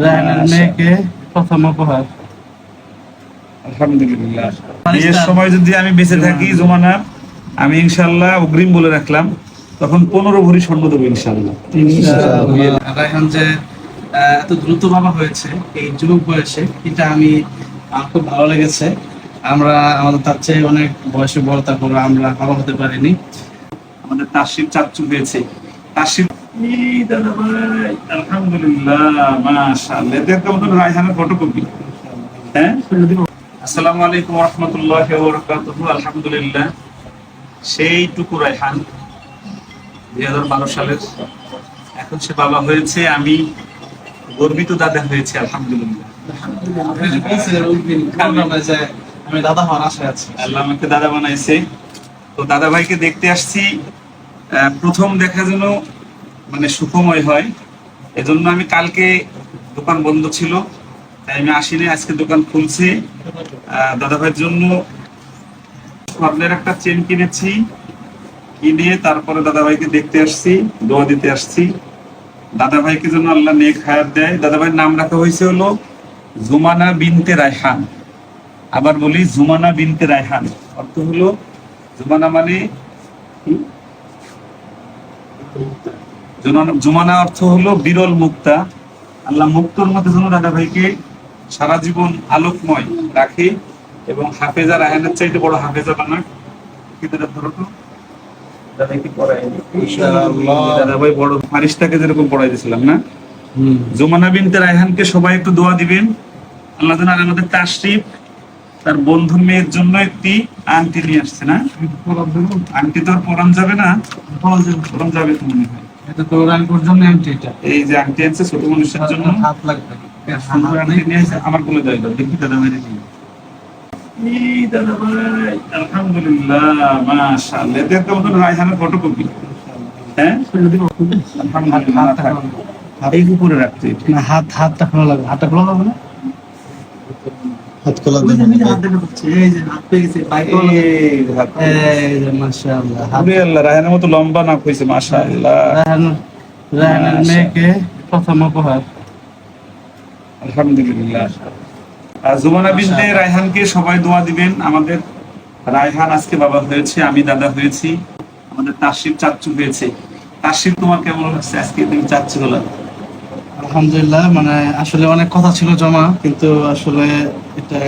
রায়হানের মেয়েকে প্রথম উপহার। আলহামদুলিল্লাহ। বিয়ের সময় যদি আমি বেঁচে থাকি জমানার আমি ইনশাল্লাহ অগ্রিম বলে রাখলাম তখন পনেরো ভরি স্বর্ণ দেবো ইনশাল্লাহ রায়হান যে এত দ্রুত বাবা হয়েছে এই যুবক বয়সে এটা আমি আমার খুব ভালো লেগেছে। আমরা আমাদের তার চেয়ে অনেক বয়সে বড় তারপর আমরা বাবা হতে পারিনি। আমাদের তাসির চাচ্চু হয়েছে। তাসির এই দাদা ভাই আলহামদুলিল্লাহ মাশাআল্লাহ। এদের তো আমাদের রায়হানের ফটোকপি হ্যাঁ? আসসালামু আলাইকুম ওয়া বারাকাতুহু আলহামদুলিল্লাহ। সেইটুকু রায়হান দুই হাজার বারো সালের। এখন সে বাবা হয়েছে আমি গর্বিত দাদা হয়েছে আলহামদুলিল্লাহ। আমি দাদা হওয়ার আশায় আছি। আল্লাহ আমাকে দাদা বানাইছে। তো দাদা ভাইকে দেখতে আসছি। আহ, প্রথম দেখা যেন মানে সুখময় হয়। এজন্য আমি কালকে দোকান বন্ধ ছিল। তাই আমি আসিনি আজকে দোকান খুলছি। আহ, দাদা ভাইয়ের জন্য স্বর্ণের একটা চেন কিনেছি। কিনে তারপরে দাদা ভাইকে দেখতে আসছি দোয়া দিতে আসছি। দাদা ভাইকে জন্য আল্লাহ নেক হায়াত দেয়। দাদা ভাইয়ের নাম রাখা হয়েছে হলো জুমানা বিনতে রায়হান। আবার বলি জুমানা বিনতে রায়হান। অর্থ হলো জুমানা মানে? জুমানা- অর্থ হলো বিরল মুক্তা। আল্লাহ মুক্তর মধ্যে যেন দাদা ভাইকে সারা জীবন আলোকময় রাখে এবং হাফেজা রায়হানের চাইতে বড় হাফেজা বানাক। কিন্তু এটা ধরো তো। দাদাকে পড়ায়নি দাদা ভাই বড় ফারিস্তাকে যেরকম পড়াই দিয়েছিলাম না? জুমানা বিনতে রায়হানকে সবাই একটু দোয়া দিবেন। আল্লাহ যেন আমাদের তাশরিফ তার বন্ধুর মেয়ের জন্য একটি আংটি নিয়ে আসছে না? আংটি তো আর পরান যাবে না। পরান যাবে তো মনে হয়। এটা তো জন্য এটা। এই যে আংটি ছোট মানুষের জন্য। হাত লাগবে। সুন্দর আংটি নিয়ে আসছে আমার কোলে দেয় দেখি দাদা ভাই। দেখি এই দাদা ভাই। আলহামদুলিল্লাহ মাশাআল্লাহ। এদের তো আমাদের রায়হানের ফটোকপি হ্যাঁ? আলহামদুলিল্লাহ এই উপরে রাখতে। না হাত হাতটা খোলা লাগবে। হাতটা খোলা লাগবে না? হাত খোলা ওই যে দেন হাত দেখা পাচ্ছি, এই যে হাত পেয়ে গেছে, বাইক এই যে মাশাআল্লাহ, আরে আল্লাহ রায়হানের মতো লম্বা নাক হয়েছে মাশাআল্লাহ। রায়হান- রায়হানের মেয়েকে প্রথম উপহার। আলহামদুলিল্লাহ। জুমানা বিনতে রায়হানকে সবাই দোয়া দিবেন। আমাদের রায়হান আজকে বাবা হয়েছে আমি দাদা হয়েছি। আমাদের তাসির চাচ্চু হয়েছে। তাসির তোমার কেমন হচ্ছে আজকে তুমি চাচ্চু হলো। আলহামদুলিল্লাহ মানে আসলে অনেক কথা ছিল জমা কিন্তু আসলে এটা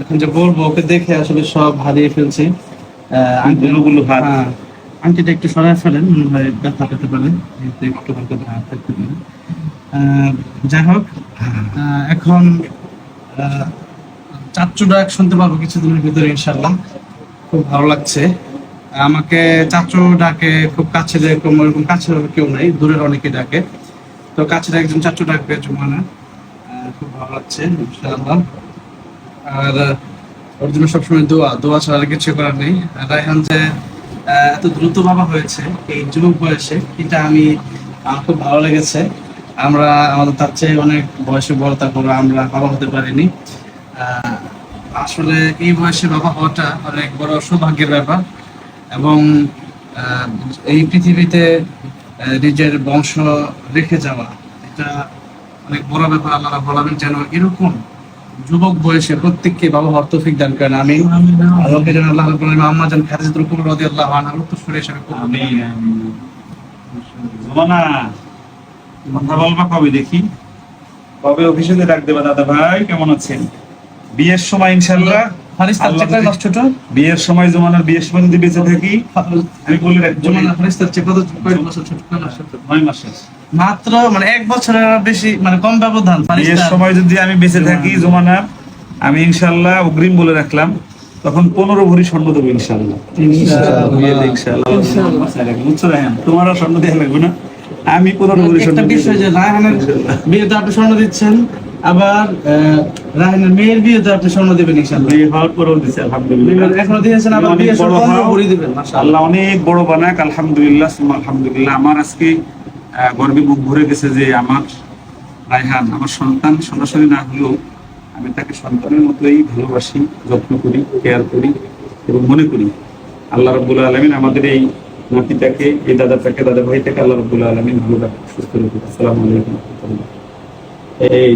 এখন যে বলব ওকে দেখে আসলে সব হারিয়ে ফেলছি। আহ, আঙ্কেল হ্যাঁ আংটিটা একটু সরাই ফেলেন মনে হয় ব্যথা পেতে পারে একটু হালকা হাত থাকতে পারে। যাই হোক এখন চাচ্চু ডাক শুনতে পাবো কিছুদিনের ভিতরে ইনশাল্লাহ খুব ভালো লাগছে। আমাকে চাচু ডাকে খুব কাছে যেরকম ওরকম কাছে কেউ নাই দূরের অনেকে ডাকে। তো কাছের একজন চাচু ডাকবে জুমানা। খুব ভালো লাগছে, ইনশাআল্লাহ। আর ওর জন্য সবসময় দোয়া দোয়া ছাড়া কিছু করার নেই। রায়হান যে এত দ্রুত বাবা হয়েছে, এই যুবক বয়সে, এটা আমি, আমার খুব ভালো লেগেছে। আমরা, আমাদের তার চেয়ে অনেক বয়সে বড় তারপর আমরা বাবা হতে পারিনি। আসলে এই বয়সে বাবা হওয়াটা অনেক বড় সৌভাগ্যের ব্যাপার। এবং এই পৃথিবীতে নিজের বংশ রেখে যাওয়া, এটা অনেক বড় ব্যাপার আল্লাহ বলাবেন যেন এরকম যুবক বয়সে প্রত্যেককে বাবা হওয়ার দান করেন আমি আল্লাহকে যেন আল্লাহ আলামিন আম্মা জান খাদিজাতুল কুবরা রাদিয়াল্লাহু আনহা উত্তরসূরি হিসেবে কবুল কথা বলবা কবে দেখি? কবে অফিসে ডাক দেবা দাদা ভাই, কেমন আছেন? বিয়ের সময় ইনশাল্লাহ ছোট বিয়ের সময় জমানার বিয়ের সময় যদি বেঁচে থাকি আমি বলে রাখব। জমানা ফারিস্তার চেক কত কয়েক বছর ছোট? নয় মাত্র মানে এক বছরের বেশি মানে কম ব্যবধান বিয়ের সময় যদি আমি বেঁচে থাকি জমানার। আমি ইনশাল্লাহ অগ্রিম বলে রাখলাম তখন পনেরো ভরি স্বর্ণ দেবো ইনশাল্লাহ বুঝছ রায়হান? তোমারও স্বর্ণ দেওয়া লাগবে না? আমি পনেরো ভরি স্বর্ণ বিষয় যে রায়হানের বিয়েতে আপনি স্বর্ণ দিচ্ছেন আবার আহ, রায়হানের মেয়ের বিয়েতে আপনি স্বর্ণ দিবেন ইনশাল্লাহ বিয়ে হওয়ার পরেও দিছে আলহামদুলিল্লাহ। এখনও দিয়েছেন আবার বিয়ে বড় পনেরো দিবেন মাশাআল্লাহ। আল্লাহ অনেক বড় বানাক আলহামদুলিল্লাহ আলহামদুলিল্লাহ। আমার আজকে গর্বে বুক ভরে গেছে যে আমার রায়হান আমার সন্তান সরাসরি না হলেও আমি তাকে সন্তানের মতোই ভালোবাসি যত্ন করি কেয়ার করি এবং মনে করি। আল্লাহ রব্বুল আলমিন আমাদের এই নাতিটাকে এই দাদাটাকে দাদা ভাইটাকে আল্লাহ রব্বুল আলমিন ভালো রাখুক সুস্থ রাখুক। আসসালামু আলাইকুম। এই